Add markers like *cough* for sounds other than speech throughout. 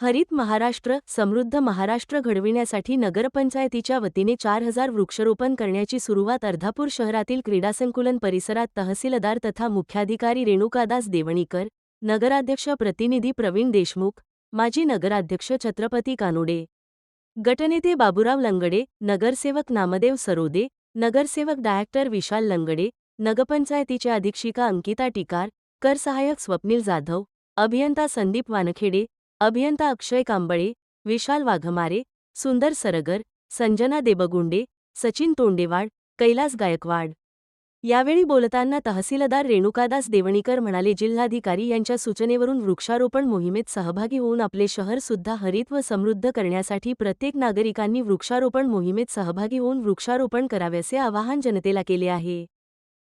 हरित महाराष्ट्र समृद्ध महाराष्ट्र घडविण्यासाठी नगरपंचायतीच्या वतीने चार हजार वृक्षारोपण करण्याची सुरुवात अर्धापूर शहरातील क्रीडासंकुलन परिसरात तहसीलदार तथा मुख्याधिकारी रेणुकादास देवणीकर नगराध्यक्ष प्रतिनिधी प्रवीण देशमुख माजी नगराध्यक्ष छत्रपती कानोडे. गटनेते बाबुराव लंगडे नगरसेवक नामदेव सरोदे नगरसेवक डायरेक्टर विशाल लंगडे नगरपंचायतीच्या अधीक्षिका अंकिता टिकार कर सहाय्यक स्वप्नील जाधव अभियंता संदीप वानखेडे अभियंता अक्षय कांबळे विशाल वाघमारे सुंदर सरगर संजना देबगुंडे सचिन तोंडेवाड कैलास गायकवाड. यावेळी बोलताना तहसीलदार रेणुकादास देवणीकर म्हणाले जिल्हाधिकारी यांच्या सूचनेवरून वृक्षारोपण मोहिमेत सहभागी होऊन आपले शहर सुद्धा हरित व समृद्ध करण्यासाठी प्रत्येक नागरिकांनी वृक्षारोपण मोहिमेत सहभागी होऊन वृक्षारोपण कराव्याचे आवाहन जनतेला केले आहे.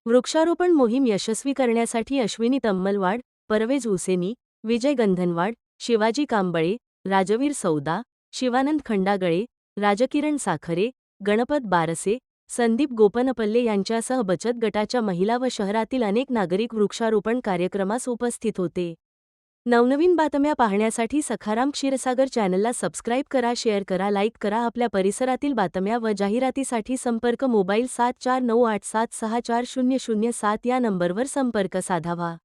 वृक्षारोपण मोहीम यशस्वी करण्यासाठी अश्विनी तम्मलवाड परवेज हुसेनी विजय गंधनवाड शिवाजी कांबळे राजवीर सौदा शिवानंद खंडागळे राजकिरण साखरे गणपत बारसे संदीप गोपनपल्ले यांच्यासह बचत गटाच्या महिला व शहरातील अनेक नागरिक वृक्षारोपण कार्यक्रमास उपस्थित होते. नवनवीन बातम्या पाहण्यासाठी सखाराम क्षीरसागर चॅनलला सबस्क्राईब करा शेअर करा लाईक करा आपल्या परिसरातील बातम्या व जाहिरातीसाठी संपर्क मोबाईल सात चार नऊ आठ सात सहा चार शून्य शून्य सात या नंबरवर संपर्क साधावा.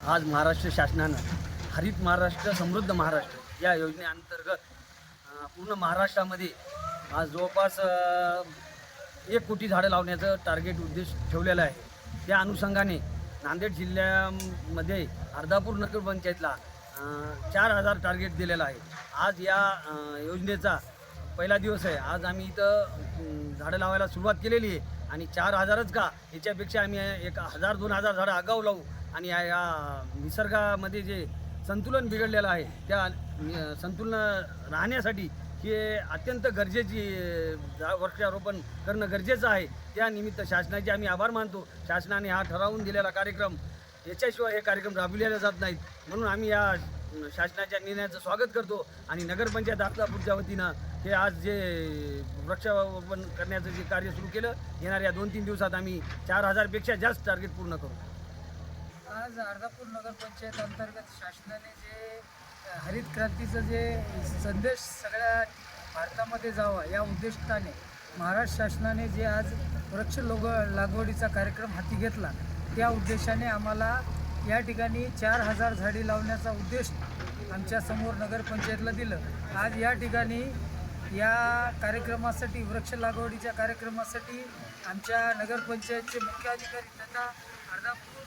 आज महाराष्ट्र शासनानं हरित महाराष्ट्र समृद्ध महाराष्ट्र या योजनेअंतर्गत पूर्ण महाराष्ट्रामध्ये आज जवळपास एक कोटी झाडं लावण्याचं टार्गेट उद्देश ठेवलेला आहे. त्या अनुषंगाने नांदेड जिल्ह्यामध्ये अर्धापूर नगरपंचायतला चार हजार टार्गेट दिलेलं आहे. आज या योजनेचा पहिला दिवस आहे. आज आम्ही इथं झाडं लावायला सुरुवात केलेली आहे आणि चार हजारच का? याच्यापेक्षा आम्ही एक हजार दोन हजार झाडं आगाऊ लावू आणि या या निसर्गामध्ये जे संतुलन बिघडलेलं आहे. त्या संतुलन राहण्यासाठी हे अत्यंत गरजेची वृक्षारोपण करणं गरजेचं आहे. त्यानिमित्त शासनाचे आम्ही आभार मानतो. शासनाने हा ठरवून दिलेला कार्यक्रम याच्याशिवाय हे कार्यक्रम राबविलेले जात नाहीत. म्हणून आम्ही या शासनाच्या निर्णयाचं स्वागत करतो आणि नगरपंचायत आपलापूरच्या वतीनं हे आज जे वृक्षारोपण करण्याचं जे कार्य सुरू केलं येणाऱ्या दोन तीन दिवसात आम्ही चार हजारपेक्षा जास्त टार्गेट पूर्ण करू. आज अर्धापूर नगरपंचायत अंतर्गत शासनाने जे हरित क्रांतीचं जे संदेश सगळ्या भारतामध्ये जावा या उद्दिष्टाने महाराष्ट्र शासनाने जे आज वृक्ष लोग लागवडीचा कार्यक्रम हाती घेतला त्या उद्देशाने आम्हाला या ठिकाणी चार हजार झाडी लावण्याचा उद्देश आमच्यासमोर नगरपंचायतला दिलं. आज या ठिकाणी या कार्यक्रमासाठी वृक्ष लागवडीच्या कार्यक्रमासाठी आमच्या नगरपंचायतचे मुख्य अधिकारी तथा अर्धापूर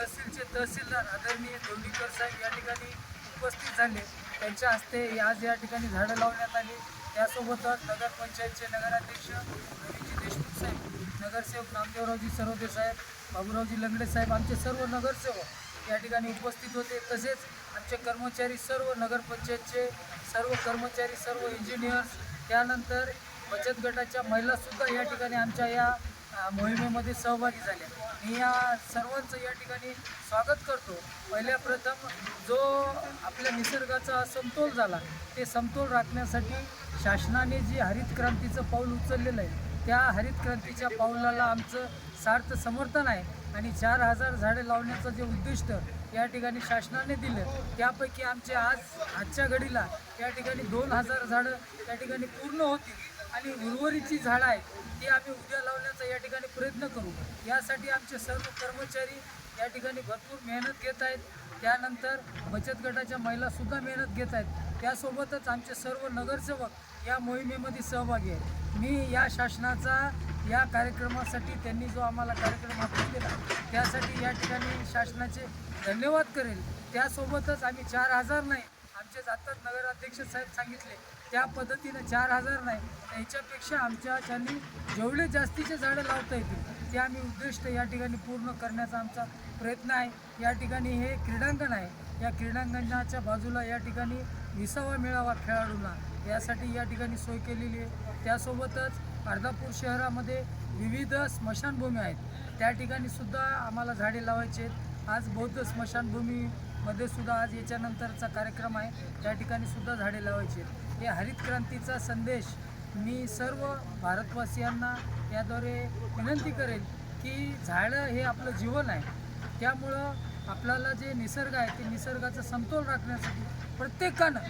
तहसीलचे तहसीलदार आदरणीय दोंडीकर साहेब या ठिकाणी उपस्थित झाले. त्यांच्या हस्ते आज या ठिकाणी झाडं लावण्यात आली. त्यासोबतच नगरपंचायतचे नगराध्यक्ष रवीजी देशमुख साहेब नगरसेवक नामदेवरावजी सरोदे साहेब बाबूरावजी लंगडे साहेब आमचे सर्व नगरसेवक या ठिकाणी उपस्थित होते. तसेच आमचे कर्मचारी सर्व नगरपंचायतचे सर्व कर्मचारी सर्व इंजिनियर्स त्यानंतर बचत गटाच्या महिलासुद्धा या ठिकाणी आमच्या या मोहिमेमध्ये सहभागी झाल्या मी या सर्वांचं या ठिकाणी स्वागत करतो. पहिल्या प्रथम जो आपल्या निसर्गाचा समतोल झाला ते समतोल राखण्यासाठी शासनाने जी हरित क्रांतीचं पाऊल उचललेलं आहे त्या हरित क्रांतीच्या पाऊलाला आमचं सार्थ समर्थन आहे आणि चार हजार झाडे लावण्याचं जे उद्दिष्ट या ठिकाणी शासनाने दिलं त्यापैकी आमचे आज आजच्या घडीला या ठिकाणी दोन हजार झाडं त्या ठिकाणी पूर्ण होतील. आणि उर्वरित जी झाडं आहेत ती आम्ही उद्या लावण्याचा या ठिकाणी प्रयत्न करू. यासाठी आमचे सर्व कर्मचारी या ठिकाणी भरपूर मेहनत घेत आहेत. त्यानंतर बचत गटाच्या महिलासुद्धा मेहनत घेत आहेत. त्यासोबतच आमचे सर्व नगरसेवक या मोहिमेमध्ये सहभागी आहेत. मी या शासनाचा या कार्यक्रमासाठी त्यांनी जो आम्हाला कार्यक्रम हाती केला त्यासाठी या ठिकाणी शासनाचे धन्यवाद करेल. त्यासोबतच आम्ही चार हजार नाही आमचे जातात नगराध्यक्ष साहेब सांगितले त्या पद्धतीनं चार हजार नाही याच्यापेक्षा आमच्याच्यानी जेवढे जास्तीचे झाडं लावता येतील ते आम्ही उद्दिष्ट या ठिकाणी पूर्ण करण्याचा आमचा प्रयत्न आहे. या ठिकाणी हे क्रीडांगण आहे. या क्रीडांगणाच्या बाजूला या ठिकाणी विसावा मिळावा खेळाडूंना यासाठी या ठिकाणी सोय केलेली आहे. त्यासोबतच अर्धापूर शहरामध्ये विविध स्मशानभूमी आहेत. त्या ठिकाणी सुद्धा आम्हाला झाडे लावायचे आहेत. आज बौद्ध स्मशानभूमी मध्ये सुद्धा आज याच्यानंतरचा कार्यक्रम आहे. त्या ठिकाणी सुद्धा झाडे लावायची आहेत. हे हरित क्रांतीचा संदेश मी सर्व भारतवासियांना याद्वारे विनंती करेन की झाडं हे आपलं जीवन आहे. त्यामुळं आपल्याला जे निसर्ग आहे ते निसर्गाचा समतोल राखण्यासाठी प्रत्येकानं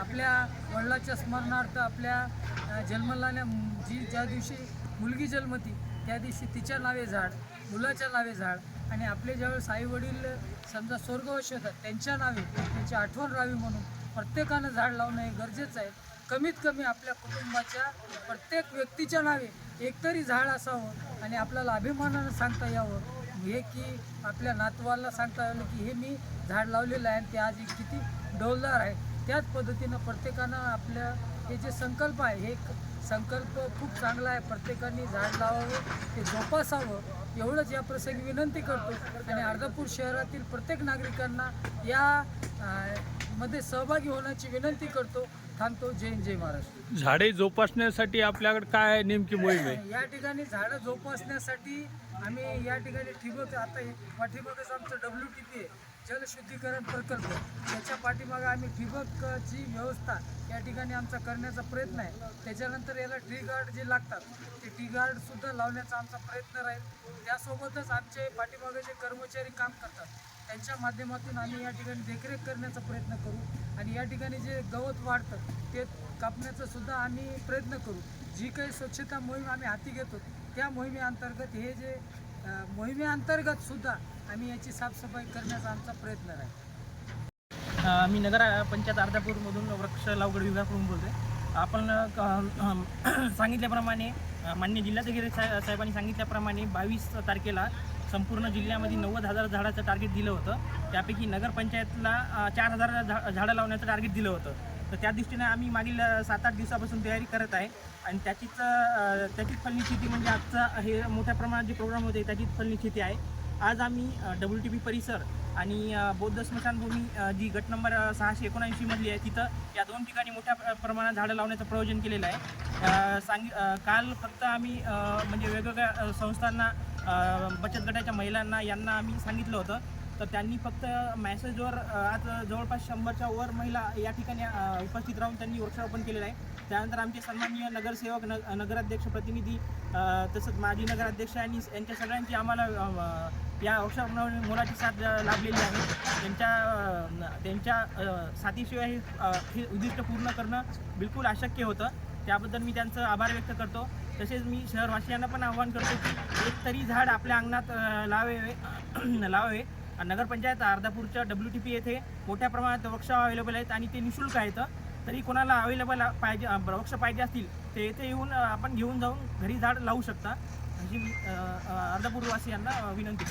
आपल्या वडिलाच्या स्मरणार्थ आपल्या जन्मलाल्या जी ज्या दिवशी मुलगी जन्मती त्या दिवशी तिच्या नावे झाड मुलाच्या नावे झाड आणि आपले ज्यावेळेस आई वडील समजा स्वर्गवश होतात त्यांच्या नावे त्यांची आठवण राहावी म्हणून प्रत्येकानं झाड लावणं हे गरजेचं आहे. कमीत कमी आपल्या कुटुंबाच्या प्रत्येक व्यक्तीच्या नावे एकतरी झाड असावं आणि आपल्याला अभिमानानं सांगता यावं. हे की आपल्या नातवाला सांगता यावं की हे मी झाड लावलेलं आहे आणि ते आज किती डौलदार आहे. त्याच पद्धतीनं प्रत्येकानं आपल्या हे जे संकल्प आहे हे संकल्प खूप चांगला आहे. प्रत्येकाने झाड लावावं ते जोपासावं. एवढंच या प्रसंगी विनंती करतो आणि अर्धापूर शहरातील प्रत्येक नागरिकांना या मध्ये सहभागी होण्याची विनंती करतो. थांबतो. जय जय महाराष्ट्र. झाडे जोपासण्यासाठी आपल्याकडे काय नेमकी मोहीम आहे? या ठिकाणी झाडं जोपासण्यासाठी आम्ही या ठिकाणी ठिबक आता हे पाठीमागच आमचं डब्ल्यू पी आहे. जलशुद्धीकरण प्रकल्प त्याच्या पाठीमागे आम्ही ठिबकची व्यवस्था या ठिकाणी आमचा करण्याचा प्रयत्न आहे. त्याच्यानंतर याला ट्री गार्ड जे लागतात ते टी गार्डसुद्धा लावण्याचा आमचा प्रयत्न राहील. त्यासोबतच आमचे पाठीमागे जे कर्मचारी काम करतात त्यांच्या माध्यमातून आम्ही या ठिकाणी देखरेख करण्याचा प्रयत्न करू आणि या ठिकाणी जे गवत वाढतं ते कापण्याचा सुद्धा आम्ही प्रयत्न करू. जी काही स्वच्छता मोहीम आम्ही हाती घेतो त्या मोहिमेअंतर्गत हे जे मोहिमेअंतर्गतसुद्धा मोहिमेअंतर्गत सुद्धा आम्ही याची साफसफाई करण्याचा आमचा प्रयत्न राहील मी नगर पंचायत अर्धापूरमधून वृक्ष लावगड विभागाकडून बोलतोय. आपण *clears throat* सांगितल्याप्रमाणे मान्य माननीय जिल्हाधिकारी साहेब साहेबांनी सांगितल्याप्रमाणे बावीस तारखेला संपूर्ण जिल्ह्यामध्ये नव्वद हजार झाडाचं टार्गेट दिलं होतं. त्यापैकी नगरपंचायतला चार हजार झा झाडं लावण्याचं टार्गेट दिलं होतं. तर त्या दृष्टीने आम्ही मागील सात आठ दिवसापासून तयारी करत आहे. आणि त्याचीच त्याचीच फलनिश्चिती म्हणजे आजचा हे मोठ्या प्रमाणात जे प्रोग्राम होते त्याचीच फलनिश्चिती आहे. आज आम्ही डब्ल्यू टी पी परिसर आणि बौद्ध स्मशानभूमी जी गट नंबर सहाशे एकोणऐंशीमधली आहे तिथं या दोन ठिकाणी मोठ्या प्रमाणात झाडं लावण्याचं प्रयोजन केलेलं आहे. सांग काल फक्त आम्ही म्हणजे वेगवेगळ्या संस्थांना बचत गटाच्या महिलांना यांना आम्ही सांगितलं होतं. तर त्यांनी फक्त मॅसेजवर आज जवळपास शंभरच्या वर महिला या ठिकाणी उपस्थित राहून त्यांनी वृक्षारोपण केलेलं आहे. त्यानंतर आमचे सन्माननीय नगरसेवक न नगराध्यक्ष प्रतिनिधी तसंच माजी नगराध्यक्ष आणि यांच्या सगळ्यांची आम्हाला या वृक्षारोपणावर मुलाची साथ लाभलेली आहे. त्यांच्या त्यांच्या साथीशिवाय हे हे उद्दिष्ट पूर्ण करणं बिलकुल अशक्य होतं. त्याबद्दल मी त्यांचं आभार व्यक्त करतो. तसेच मी शहरवासियांना पण आवाहन करतो की एक तरी झाड आपल्या अंगणात *clears throat* लावावे. लावावे नगरपंचायत अर्धापूरच्या डब्ल्यू टी पी येथे मोठ्या प्रमाणात वृक्ष अवेलेबल आहेत आणि ते निशुल्क आहेत. तरी कोणाला अवेलेबल पाहिजे वृक्ष पाहिजे असतील ते येथे येऊन आपण घेऊन जाऊन घरी झाड लावू शकता. अशी मी अर्धापूरवासियांना विनंती